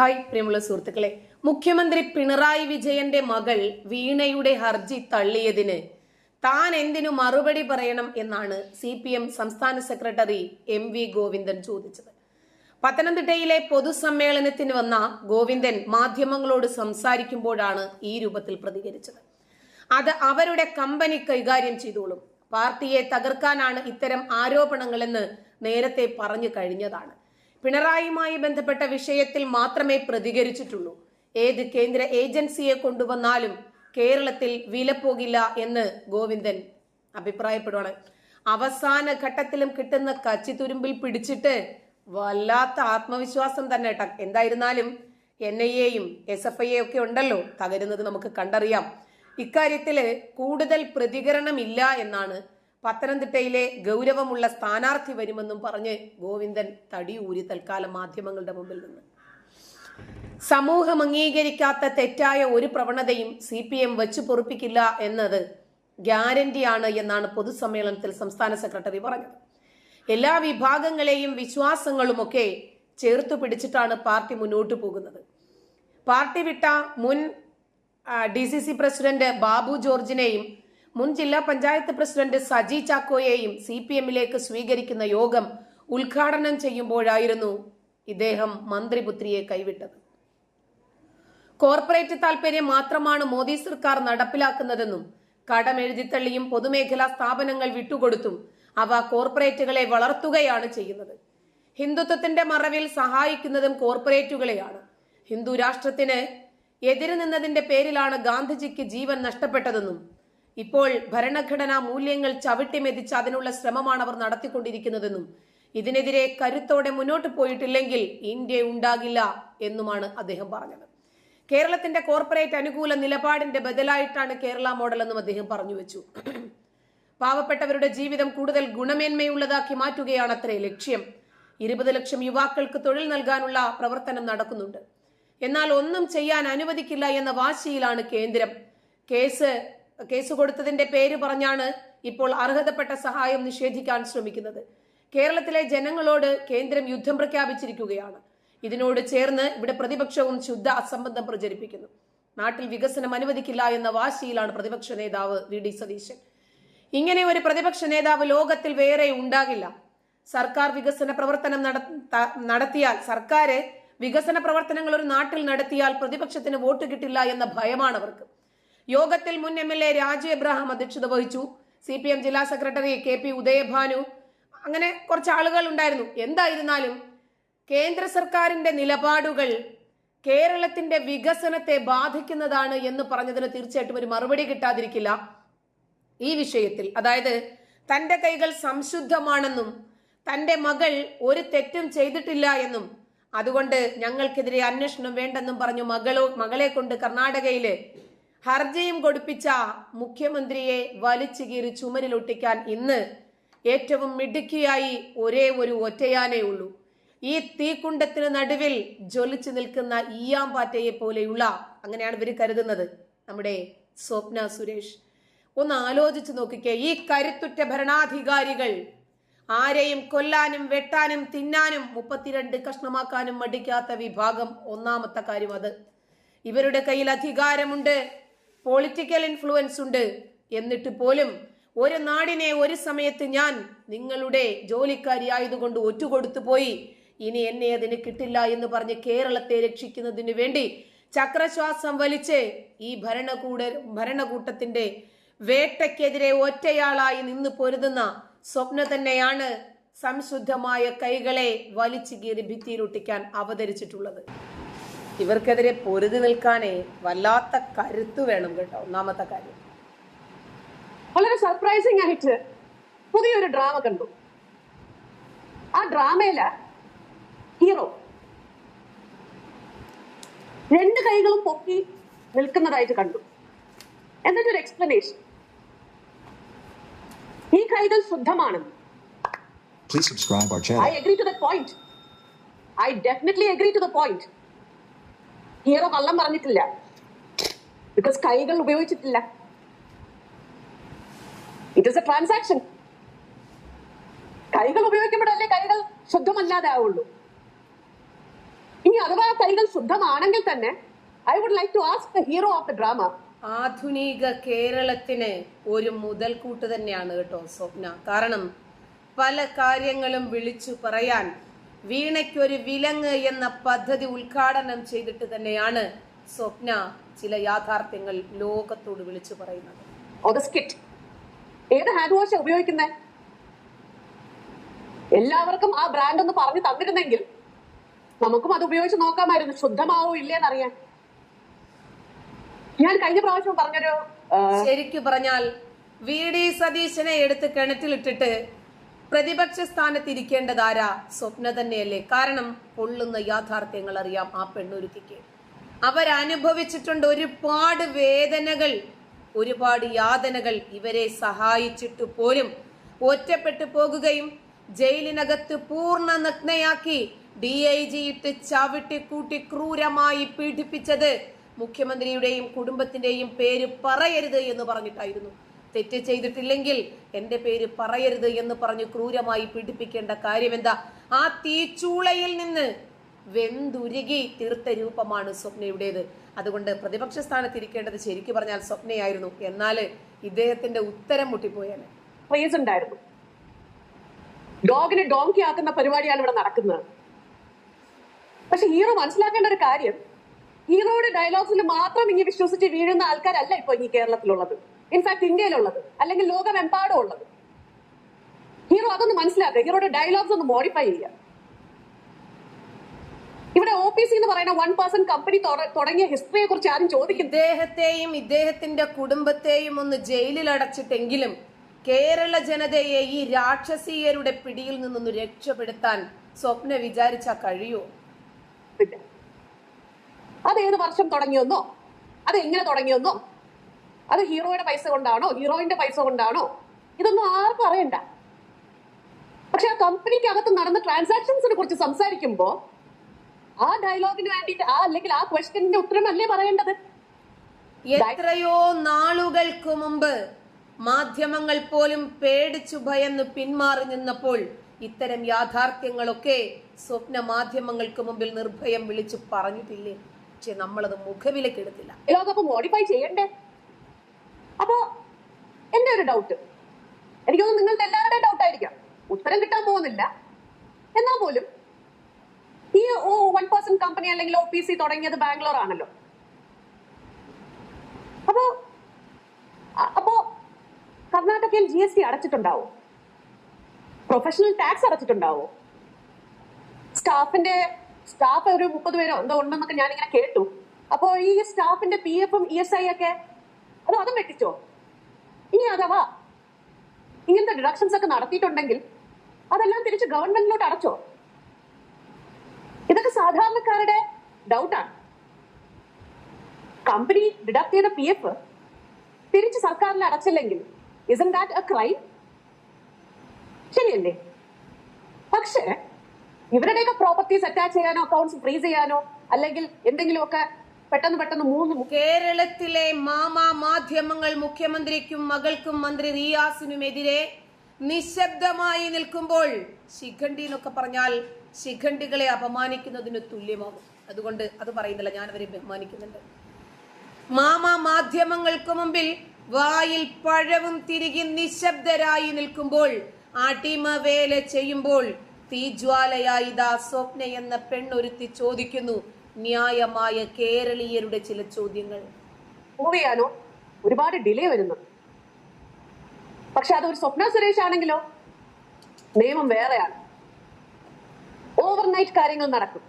Hi പ്രിയമുള്ള സുഹൃത്തുക്കളെ. മുഖ്യമന്ത്രി പിണറായി വിജയന്റെ മകൾ വീണയുടെ ഹർജി തള്ളിയതിന് താൻ എന്തിനു മറുപടി പറയണം എന്നാണ് സി പി എം സംസ്ഥാന സെക്രട്ടറി എം വി ഗോവിന്ദൻ ചോദിച്ചത്. പത്തനംതിട്ടയിലെ പൊതുസമ്മേളനത്തിന് വന്ന ഗോവിന്ദൻ മാധ്യമങ്ങളോട് സംസാരിക്കുമ്പോഴാണ് ഈ രൂപത്തിൽ പ്രതികരിച്ചത്. അത് അവരുടെ കമ്പനി കൈകാര്യം ചെയ്തോളും. പാർട്ടിയെ തകർക്കാനാണ് ഇത്തരം ആരോപണങ്ങളെന്ന് നേരത്തെ പറഞ്ഞു കഴിഞ്ഞതാണ്. പിണറായിയുമായി ബന്ധപ്പെട്ട വിഷയത്തിൽ മാത്രമേ പ്രതികരിച്ചിട്ടുള്ളൂ. ഏത് കേന്ദ്ര ഏജൻസിയെ കൊണ്ടുവന്നാലും കേരളത്തിൽ വില പോകില്ല എന്ന് ഗോവിന്ദൻ അഭിപ്രായപ്പെടുവാണ്. അവസാന ഘട്ടത്തിലും കിട്ടുന്ന കച്ചിത്തുരുമ്പിൽ പിടിച്ചിട്ട് വല്ലാത്ത ആത്മവിശ്വാസം തന്നെ കേട്ടോ എന്തായിരുന്നാലും എൻ ഐ എയും എസ് എഫ് ഐ ഒക്കെ ഉണ്ടല്ലോ. തകരുന്നത് നമുക്ക് കണ്ടറിയാം. ഇക്കാര്യത്തിൽ കൂടുതൽ പ്രതികരണം ഇല്ല എന്നാണ് പത്തനംതിട്ടയിലെ ഗൗരവമുള്ള സ്ഥാനാർത്ഥി വരുമെന്നും പറഞ്ഞ് ഗോവിന്ദൻ തടി ഊരി തൽക്കാലം മാധ്യമങ്ങളുടെ മുമ്പിൽ നിന്ന്. സമൂഹം അംഗീകരിക്കാത്ത തെറ്റായ ഒരു പ്രവണതയും സി പി എം വെച്ചു പൊറുപ്പിക്കില്ല എന്നത് ഗ്യാരണ്ടിയാണ് എന്നാണ് പൊതുസമ്മേളനത്തിൽ സംസ്ഥാന സെക്രട്ടറി പറഞ്ഞത്. എല്ലാ വിഭാഗങ്ങളെയും വിശ്വാസങ്ങളുമൊക്കെ ചേർത്തു പിടിച്ചിട്ടാണ് പാർട്ടി മുന്നോട്ട് പോകുന്നത്. പാർട്ടി വിട്ട മുൻ D C C president Babu ജോർജിനെയും മുൻ ജില്ലാ പഞ്ചായത്ത് പ്രസിഡന്റ് സജി ചാക്കോയെയും സി പി എമ്മിലേക്ക് സ്വീകരിക്കുന്ന യോഗം ഉദ്ഘാടനം ചെയ്യുമ്പോഴായിരുന്നു ഇദ്ദേഹം മന്ത്രിപുത്രിയെ കൈവിട്ടത്. കോർപ്പറേറ്റ് താൽപര്യം മാത്രമാണ് മോദി സർക്കാർ നടപ്പിലാക്കുന്നതെന്നും കടം എഴുതിത്തള്ളിയും പൊതുമേഖലാ സ്ഥാപനങ്ങൾ വിട്ടുകൊടുത്തും അവ കോർപ്പറേറ്റുകളെ വളർത്തുകയാണ് ചെയ്യുന്നത്. ഹിന്ദുത്വത്തിന്റെ മറവിൽ സഹായിക്കുന്നതും കോർപ്പറേറ്റുകളെയാണ്. ഹിന്ദു രാഷ്ട്രത്തിന് എതിര് നിന്നതിന്റെ പേരിലാണ് ഗാന്ധിജിക്ക് ജീവൻ നഷ്ടപ്പെട്ടതെന്നും ഇപ്പോൾ ഭരണഘടനാ മൂല്യങ്ങൾ ചവിട്ടിമെതിച്ച് അതിനുള്ള ശ്രമമാണ് അവർ നടത്തിക്കൊണ്ടിരിക്കുന്നതെന്നും ഇതിനെതിരെ കരുത്തോടെ മുന്നോട്ട് പോയിട്ടില്ലെങ്കിൽ ഇന്ത്യ ഉണ്ടാകില്ല എന്നുമാണ് അദ്ദേഹം പറഞ്ഞത്. കേരളത്തിന്റെ കോർപ്പറേറ്റ് അനുകൂല നിലപാടിന്റെ ബദലായിട്ടാണ് കേരള മോഡൽ എന്നും അദ്ദേഹം പറഞ്ഞു വെച്ചു. പാവപ്പെട്ടവരുടെ ജീവിതം കൂടുതൽ ഗുണമേന്മയുള്ളതാക്കി മാറ്റുകയാണ് ലക്ഷ്യം. ഇരുപത് ലക്ഷം യുവാക്കൾക്ക് തൊഴിൽ നൽകാനുള്ള പ്രവർത്തനം നടക്കുന്നുണ്ട്. എന്നാൽ ഒന്നും ചെയ്യാൻ അനുവദിക്കില്ല എന്ന വാശിയിലാണ് കേന്ദ്രം. കേസ് കേസ് കൊടുത്തതിന്റെ പേര് പറഞ്ഞാണ് ഇപ്പോൾ അർഹതപ്പെട്ട സഹായം നിഷേധിക്കാൻ ശ്രമിക്കുന്നത്. കേരളത്തിലെ ജനങ്ങളോട് കേന്ദ്രം യുദ്ധം പ്രഖ്യാപിച്ചിരിക്കുകയാണ്. ഇതിനോട് ചേർന്ന് ഇവിടെ പ്രതിപക്ഷവും ശുദ്ധ അസംബന്ധം പ്രചരിപ്പിക്കുന്നു. നാട്ടിൽ വികസനം അനുവദിക്കില്ല എന്ന വാശിയിലാണ് പ്രതിപക്ഷ നേതാവ് വി. ഡി. സതീശൻ. ഇങ്ങനെ ഒരു പ്രതിപക്ഷ നേതാവ് ലോകത്തിൽ വേറെ ഉണ്ടാകില്ല. സർക്കാർ വികസന പ്രവർത്തനം നട- നടത്തിയാൽ സർക്കാർ വികസന പ്രവർത്തനങ്ങൾ ഒരു നാട്ടിൽ നടത്തിയാൽ പ്രതിപക്ഷത്തിന് വോട്ട് കിട്ടില്ല എന്ന ഭയമാണ് അവർക്ക്. യോഗത്തിൽ മുൻ M L A Raju Abraham അധ്യക്ഷത വഹിച്ചു. സി പി എം ജില്ലാ സെക്രട്ടറി കെ പി ഉദയഭാനു. അങ്ങനെ കുറച്ച് ആളുകൾ ഉണ്ടായിരുന്നു. എന്തായിരുന്നാലും കേന്ദ്ര സർക്കാരിന്റെ നിലപാടുകൾ കേരളത്തിന്റെ വികസനത്തെ ബാധിക്കുന്നതാണ് എന്ന് പറഞ്ഞതിന് തീർച്ചയായിട്ടും ഒരു മറുപടി കിട്ടാതിരിക്കില്ല. ഈ വിഷയത്തിൽ അതായത് തന്റെ കൈകൾ സംശുദ്ധമാണെന്നും തന്റെ മകൾ ഒരു തെറ്റും ചെയ്തിട്ടില്ല എന്നും അതുകൊണ്ട് ഞങ്ങൾക്കെതിരെ അന്വേഷണം വേണ്ടെന്നും പറഞ്ഞു മകളോ മകളെ കൊണ്ട് കർണാടകയിൽ ഹർജിയും കൊടുപ്പിച്ച മുഖ്യമന്ത്രിയെ വലിച്ചു കീറി ചുമരിലൊട്ടിക്കാൻ ഇന്ന് ഏറ്റവും മിടുക്കിയായി ഒരേ ഒരു ഒറ്റയാനേ ഉള്ളൂ. ഈ തീക്കുണ്ടത്തിന് നടുവിൽ ജ്വലിച്ചു നിൽക്കുന്ന ഈയാമ്പാറ്റയെ പോലെയുള്ള അങ്ങനെയാണ് ഇവർ കരുതുന്നത്. നമ്മുടെ സ്വപ്ന സുരേഷ് ഒന്ന് ആലോചിച്ചു നോക്കിക്കേ ഈ കരുത്തുറ്റ ഭരണാധികാരികൾ ആരെയും കൊല്ലാനും വെട്ടാനും തിന്നാനും മുപ്പത്തിരണ്ട് കഷ്ണമാക്കാനും മടിക്കാത്ത വിഭാഗം ഒന്നാമത്തെ കാര്യം അത്. ഇവരുടെ കയ്യിൽ അധികാരമുണ്ട് പൊളിറ്റിക്കൽ ഇൻഫ്ലുവൻസ് ഉണ്ട്. എന്നിട്ട് പോലും ഒരു നാടിനെ ഒരു സമയത്ത് ഞാൻ നിങ്ങളുടെ ജോലിക്കാരി ആയതുകൊണ്ട് ഒറ്റുകൊടുത്തു പോയി. ഇനി എന്നെ അതിന് കിട്ടില്ല എന്ന് പറഞ്ഞ് കേരളത്തെ രക്ഷിക്കുന്നതിന് വേണ്ടി ചക്രശ്വാസം വലിച്ച് ഈ ഭരണകൂട ഭരണകൂട്ടത്തിന്റെ വേട്ടയ്ക്കെതിരെ ഒറ്റയാളായി നിന്ന് പൊരുതുന്ന സ്വപ്ന തന്നെയാണ് സംശുദ്ധമായ കൈകളെ വലിച്ചു കീറി ഭിത്തിയിലൊട്ടിക്കാൻ അവതരിച്ചിട്ടുള്ളത്. ഇവർക്കെതിരെ പൊരുതി നിൽക്കാനേ വല്ലാത്ത കരുത്ത് വേണം കേട്ടോ. ഒന്നാമത്തെ കാര്യം. വളരെ സർപ്രൈസിംഗ് ആയിട്ട് പുതിയൊരു ഡ്രാമ കണ്ടു. ആ ഡ്രാമയില ഹീറോ രണ്ട് കൈകളും പൊക്കി നിൽക്കുന്നതായിട്ട് കണ്ടു. എന്നിട്ടൊരു എക്സ്പ്ലനേഷൻ ഈ കൈകൾ ശുദ്ധമാണെന്ന്. Please subscribe our channel. I agree to the point. I definitely agree to the point hero കള്ളം പറഞ്ഞിട്ടില്ല. ബിക്കോസ് കൈകൾ ഉപയോഗിച്ചിട്ടില്ല. ഇറ്റ് ഇസ് എ ട്രാൻസാക്ഷൻ കൈകൾ ഉപയോഗിക്കുമ്പോഴല്ലേ കൈകൾ ശുദ്ധമല്ലാതെ ആവുള്ളൂ ഇനി അഥവാ കൈകൾ ശുദ്ധമാണെങ്കിൽ തന്നെ I would like to ask the hero of the drama ആധുനിക കേരളത്തിന് ഒരു മുതൽക്കൂട്ട് തന്നെയാണ് കേട്ടോ സ്വപ്ന. കാരണം പല കാര്യങ്ങളും വിളിച്ചു പറയാൻ വീണയ്ക്കൊരു വിലങ്ങ് എന്ന പദ്ധതി ഉദ്ഘാടനം ചെയ്തിട്ട് തന്നെയാണ് സ്വപ്ന ചില യാഥാർത്ഥ്യങ്ങൾ ലോകത്തോട് വിളിച്ചു പറയുന്നത്. ഓഗസ്റ്റ് ഏത് ഹാൻഡ് വാഷ് ഉപയോഗിക്കുന്നത് എല്ലാവർക്കും ആ ബ്രാൻഡ് ഒന്ന് പറഞ്ഞു തന്നിരുന്നെങ്കിൽ നമുക്കും അത് ഉപയോഗിച്ച് നോക്കാമായിരുന്നു. ശുദ്ധമാവോ ഇല്ലേന്നറിയാൻ ഞാൻ കഴിഞ്ഞ പ്രാവശ്യം പറഞ്ഞൊരു ശരിക്കു പറഞ്ഞാൽ വി ഡി സതീശനെ എടുത്ത് കിണറ്റിലിട്ടിട്ട് പ്രതിപക്ഷ സ്ഥാനത്തിരിക്കേണ്ടതാരാ സ്വപ്ന തന്നെയല്ലേ. കാരണം പൊള്ളുന്ന യാഥാർത്ഥ്യങ്ങൾ അറിയാം ആ പെണ്ണുരുത്തിക്ക്. അവരനുഭവിച്ചിട്ടുണ്ട് ഒരുപാട് വേദനകൾ ഒരുപാട് യാതനകൾ. ഇവരെ സഹായിച്ചിട്ട് പോലും ഒറ്റപ്പെട്ടു പോകുകയും ജയിലിനകത്ത് പൂർണ നഗ്നയാക്കി ഡി ഐ ജി ഇട്ട് ചവിട്ടിക്കൂട്ടി ക്രൂരമായി പീഡിപ്പിച്ചത് മുഖ്യമന്ത്രിയുടെയും കുടുംബത്തിന്റെയും പേര് പറയരുത് എന്ന് പറഞ്ഞിട്ടായിരുന്നു. തെറ്റ് ചെയ്തിട്ടില്ലെങ്കിൽ എന്റെ പേര് പറയരുത് എന്ന് പറഞ്ഞ് ക്രൂരമായി പീഡിപ്പിക്കേണ്ട കാര്യമെന്താ? ആ തീച്ചൂളയിൽ നിന്ന് വെന്തുരുകി തീർത്ത രൂപമാണ് സ്വപ്നയുടേത്. അതുകൊണ്ട് പ്രതിപക്ഷ സ്ഥാനത്തിരിക്കേണ്ടത് ശരിക്കു പറഞ്ഞാൽ സ്വപ്നയായിരുന്നു. എന്നാൽ ഇദ്ദേഹത്തിന്റെ ഉത്തരം മുട്ടിപ്പോയാണ് ക്രേസ് ഉണ്ടായിരുന്നു. ഡോഗിനെ ഡോങ്കി ആക്കുന്ന പരിപാടിയാണ് ഇവിടെ നടക്കുന്നത്. പക്ഷെ ഹീറോ മനസ്സിലാക്കേണ്ട ഒരു കാര്യം ഹീറോയുടെ ഡയലോഗ്സിൽ മാത്രം ഇങ്ങനെ വിശ്വസിച്ച് വീഴുന്ന ആൾക്കാരല്ല ഇപ്പൊ ഈ കേരളത്തിലുള്ളത്. ഇൻഫാക്ട് ഇന്ത്യയിലുള്ളത്. അല്ലെങ്കിൽ ലോകമെമ്പാടും ഉള്ളത്. ഹീറോ അതൊന്ന് മനസ്സിലാക്കുക ഹീറോയുടെ ഡയലോഗ്സ് ഒന്ന് മോഡിഫൈ ചെയ്യുക ഇവിടെ ഒ പി സി എന്ന് പറയുന്ന വൺ പേഴ്സൺ കമ്പനി തുടങ്ങിയ ഹിസ്റ്ററിയെ കുറിച്ച് ആരും ചോദിക്കും ഇദ്ദേഹത്തെയും ഇദ്ദേഹത്തിന്റെ കുടുംബത്തെയും ഒന്ന് ജയിലിൽ അടച്ചിട്ടെങ്കിലും കേരള ജനതയെ ഈ രാക്ഷസീയരുടെ പിടിയിൽ നിന്നൊന്ന് രക്ഷപ്പെടുത്താൻ സ്വപ്ന വിചാരിച്ച കഴിയോ? അതേത് അത് ഏത് വർഷം തുടങ്ങിയെന്നോ? അത് എങ്ങനെ തുടങ്ങിയെന്നോ? അത് ഹീറോയുടെ പൈസ കൊണ്ടാണോ ഹീറോയിന്റെ പൈസ കൊണ്ടാണോ? ഇതൊന്നും ആർക്കും അറിയണ്ട. പക്ഷെ ആ കമ്പനിക്ക് അകത്ത് നടന്ന ട്രാൻസാക്ഷൻസിനെ കുറിച്ച് സംസാരിക്കുമ്പോ ആ ഡയലോഗിന് വേണ്ടിയിട്ട് ആ അല്ലെങ്കിൽ ആ ക്വസ്റ്റ്യന്റെ ഉത്തരമല്ലേ പറയേണ്ടത്? എത്രയോ നാളുകൾക്ക് മുമ്പ് മാധ്യമങ്ങൾ പോലും പേടിച്ചു ഭയന്ന് പിന്മാറി നിന്നപ്പോൾ ഇത്തരം യാഥാർത്ഥ്യങ്ങളൊക്കെ സ്വപ്ന മാധ്യമങ്ങൾക്ക് മുമ്പിൽ നിർഭയം വിളിച്ചു പറഞ്ഞിട്ടില്ലേ? പക്ഷെ നമ്മളത് മുഖവിലക്കെടുത്തില്ല. എടുത്തില്ല അപ്പൊ മോഡിഫൈ ചെയ്യണ്ടേ? അപ്പോ എന്റെ ഒരു ഡൗട്ട് എനിക്ക് തോന്നുന്നു നിങ്ങളുടെ എല്ലാവരുടെയും ഡൗട്ട് ആയിരിക്കാം. ഉത്തരം കിട്ടാൻ പോകുന്നില്ല. എന്നാൽ പോലും ഈ വൺ പേഴ്സൺ കമ്പനി അല്ലെങ്കിൽ ഒ പി സി തുടങ്ങിയത് ബാംഗ്ലൂർ ആണല്ലോ. അപ്പോ അപ്പോ കർണാടകയിൽ ജി എസ് ടി അടച്ചിട്ടുണ്ടാവോ. പ്രൊഫഷണൽ ടാക്സ് അടച്ചിട്ടുണ്ടാവോ. സ്റ്റാഫിന്റെ സ്റ്റാഫ് ഒരു മുപ്പത് പേരോ എന്തോ ഉണ്ടെന്നൊക്കെ ഞാനിങ്ങനെ കേട്ടു. അപ്പോ ഈ സ്റ്റാഫിന്റെ പി എഫും ഇ എസ് ഐ ഒക്കെ അത് അതും വെട്ടിച്ചോ? ഇനി അഥവാ ഇങ്ങനത്തെ ഡിഡക്ഷൻസ് ഒക്കെ നടത്തിയിട്ടുണ്ടെങ്കിൽ അതെല്ലാം തിരിച്ച് ഗവൺമെന്റിലോട്ട് അടച്ചോ? ഇതൊക്കെ സാധാരണക്കാരുടെ ഡൗട്ടാണ് കമ്പനി ഡിഡക്ട് ചെയ്ത പി എഫ് തിരിച്ച് സർക്കാരിൽ അടച്ചില്ലെങ്കിൽ ഇസൻ ദാറ്റ് എ ക്രൈം ശരിയല്ലേ? പക്ഷേ ഇവരുടെയൊക്കെ പ്രോപ്പർട്ടീസ് അറ്റാച്ച് ചെയ്യാനോ അക്കൗണ്ട്സ് ഫ്രീസ് ചെയ്യാനോ അല്ലെങ്കിൽ എന്തെങ്കിലുമൊക്കെ പെട്ടെന്ന് പെട്ടെന്ന് മൂന്ന് കേരളത്തിലെ മാമാ മാധ്യമങ്ങൾ മുഖ്യമന്ത്രിക്കും മകൾക്കും മന്ത്രി റിയാസിനുമെതിരെ നിശബ്ദമായി നിൽക്കുമ്പോൾ ശിഖണ്ഡി എന്നൊക്കെ പറഞ്ഞാൽ ശിഖണ്ഡികളെ അപമാനിക്കുന്നതിന് തുല്യമാകും. അതുകൊണ്ട് അത് പറയുന്നില്ല ഞാൻ അവരെ ബഹുമാനിക്കുന്നുണ്ട്. മാമാ മാധ്യമങ്ങൾക്ക് മുമ്പിൽ വായിൽ പഴവും തിരികെ നിശബ്ദരായി നിൽക്കുമ്പോൾ അടിമവേല ചെയ്യുമ്പോൾ തീജ്വാലയായി ദാ സ്വപ്ന എന്ന പെണ്ണൊരുത്തി ചോദിക്കുന്നു ന്യായമായ കേരളീയരുടെ ചില ചോദ്യങ്ങൾ. മൂവ് ചെയ്യാനോ ഒരുപാട് ഡിലേ വരുന്നു പക്ഷെ അതൊരു സ്വപ്ന സുരേഷ് ആണെങ്കിലോ? നിയമം വേറെയാണ്. ഓവർനൈറ്റ് കാര്യങ്ങൾ നടക്കും.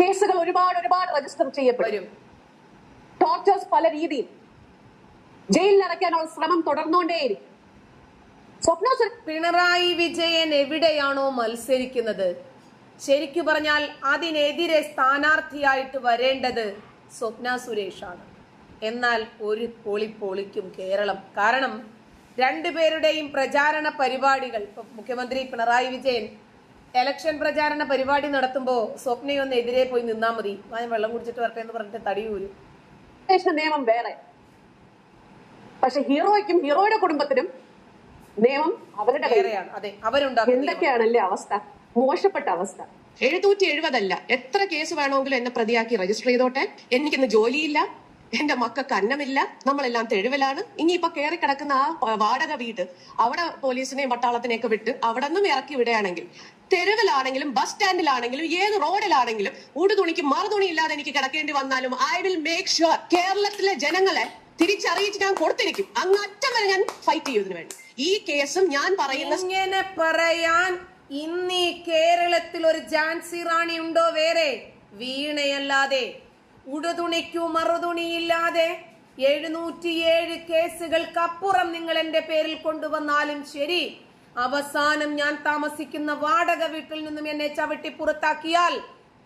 കേസുകൾ ഒരുപാട് ഒരുപാട് രജിസ്റ്റർ ചെയ്യപ്പെടും. ടോർച്ചേഴ്സ് പല രീതിയിൽ. ജയിലിൽ അടയ്ക്കാനുള്ള ശ്രമം തുടർന്നുകൊണ്ടേയിരിക്കും. സ്വപ്ന പിണറായി വിജയൻ എവിടെയാണോ മത്സരിക്കുന്നത്? ശരിക്കു പറഞ്ഞാൽ അതിനെതിരെ സ്ഥാനാർത്ഥിയായിട്ട് വരേണ്ടത് സ്വപ്ന സുരേഷാണ്. എന്നാൽ ഒരു പൊളി പൊളിക്കും കേരളം. കാരണം രണ്ടുപേരുടെയും പ്രചാരണ പരിപാടികൾ ഇപ്പം മുഖ്യമന്ത്രി പിണറായി വിജയൻ എലക്ഷൻ പ്രചാരണ പരിപാടി നടത്തുമ്പോൾ സ്വപ്നയൊന്ന് എതിരെ പോയി നിന്നാ മതി. ഞാൻ വെള്ളം കുടിച്ചിട്ട് വരട്ടെ എന്ന് പറഞ്ഞിട്ട് തടിയൂരും നിയമം വേറെ. പക്ഷെ ഹീറോയ്ക്കും ഹീറോയുടെ കുടുംബത്തിനും നിയമം അവരുടെ അതെ അവരുണ്ടാകും എന്തൊക്കെയാണല്ലേ അവസ്ഥ? മോശപ്പെട്ട അവസ്ഥ. എഴുന്നൂറ്റി എഴുപതല്ല എത്ര കേസ് വേണമെങ്കിലും എന്നെ പ്രതിയാക്കി രജിസ്റ്റർ ചെയ്തോട്ടെ. എനിക്കിന്ന് ജോലിയില്ല. എന്റെ മക്കൾക്ക് അന്നമില്ല. നമ്മളെല്ലാം തെരുവിലാണ്. ഇനിയിപ്പോ കയറി കിടക്കുന്ന ആ വാടക വീട് അവിടെ പോലീസിനെയും പട്ടാളത്തിനെയൊക്കെ വിട്ട് അവിടെ നിന്നും ഇറക്കി വിടുകയാണെങ്കിൽ തെരുവിലാണെങ്കിലും ബസ് സ്റ്റാൻഡിലാണെങ്കിലും ഏത് റോഡിലാണെങ്കിലും ഉടുതുണിക്ക് മറുതുണി ഇല്ലാതെ എനിക്ക് കിടക്കേണ്ടി വന്നാലും ഐ വിൽ മേക്ക് ഷുവർ കേരളത്തിലെ ജനങ്ങളെ തിരിച്ചറിയിച്ച് ഞാൻ കൊടുത്തിരിക്കും. അങ്ങറ്റം വരെ ഞാൻ ഫൈറ്റ് ചെയ്യുന്നതിന് വേണ്ടി. ഈ കേസും ഞാൻ പറയുന്ന പറയാൻ ഇന്ന് കേരളത്തിൽ ഒരു ജാൻസി റാണി ഉണ്ടോ വേറെ? വീണയല്ലാതെ. ഉടുതുണിക്കു മറുതുണിയില്ലാതെ. എഴുന്നൂറ്റിയേഴ് കേസുകൾക്കപ്പുറം നിങ്ങൾ എന്റെ പേരിൽ കൊണ്ടുവന്നാലും ശരി. അവസാനം ഞാൻ താമസിക്കുന്ന വാടക വീട്ടിൽ നിന്നും എന്നെ ചവിട്ടി പുറത്താക്കിയാൽ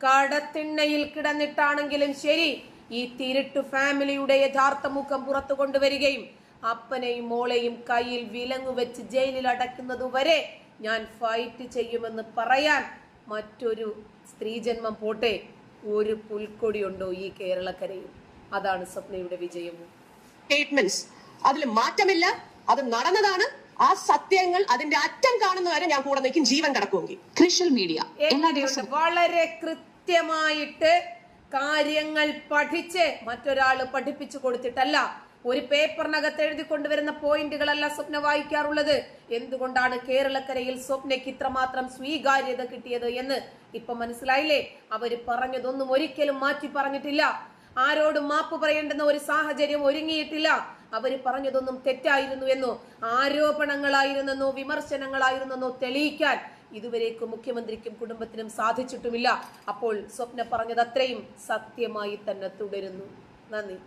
കടത്തിണ്ണയിൽ കിടന്നിട്ടാണെങ്കിലും ശരി. ഈ തിരുട്ടു ഫാമിലിയുടെ യഥാർത്ഥ മുഖം പുറത്തു കൊണ്ടുവരികയും അപ്പനെയും മോളെയും കയ്യിൽ വിലങ്ങുവെച്ച് ജയിലിൽ അടയ്ക്കുന്നതുവരെ ഞാൻ ഫൈറ്റ് ചെയ്യുമെന്ന് പറയാൻ മറ്റൊരു സ്ത്രീജന്മം പോട്ടെ. ഒരു പുൽക്കൊടിയുണ്ടോ ഈ കേരളക്കരയിൽ? അതാണ് സ്വപ്നയുടെ വിജയവും സ്റ്റേറ്റ്മെന്റ്സ് അതിൽ മാറ്റമില്ല. അത് നടന്നതാണ്. ആ സത്യങ്ങൾ അതിന്റെ അറ്റം കാണുന്ന വരെ ഞാൻ കൂടെ നിൽക്കും. ജീവൻ കിടക്കുമെങ്കിൽ. ക്രിഷ്യൽ മീഡിയ എല്ലാ ദിവസവും വളരെ കൃത്യമായിട്ട് കാര്യങ്ങൾ പഠിച്ച് മറ്റൊരാൾ പഠിപ്പിച്ചു കൊടുത്തിട്ടല്ല. ഒരു പേപ്പറിനകത്ത് എഴുതി കൊണ്ടുവരുന്ന പോയിന്റുകളല്ല സ്വപ്ന വായിക്കാറുള്ളത്. എന്തുകൊണ്ടാണ് കേരളക്കരയിൽ സ്വപ്നയ്ക്ക് ഇത്രമാത്രം സ്വീകാര്യത കിട്ടിയത് എന്ന് ഇപ്പൊ മനസ്സിലായില്ലേ? അവർ പറഞ്ഞതൊന്നും ഒരിക്കലും മാറ്റി പറഞ്ഞിട്ടില്ല. ആരോടും മാപ്പ് പറയേണ്ടെന്ന ഒരു സാഹചര്യം ഒരുങ്ങിയിട്ടില്ല. അവർ പറഞ്ഞതൊന്നും തെറ്റായിരുന്നു എന്നോ ആരോപണങ്ങളായിരുന്നെന്നോ വിമർശനങ്ങളായിരുന്നെന്നോ തെളിയിക്കാൻ ഇതുവരേക്കും മുഖ്യമന്ത്രിക്കും കുടുംബത്തിനും സാധിച്ചിട്ടുമില്ല. അപ്പോൾ സ്വപ്ന പറഞ്ഞത് അത്രയും സത്യമായി തന്നെ തുടരുന്നു. നന്ദി.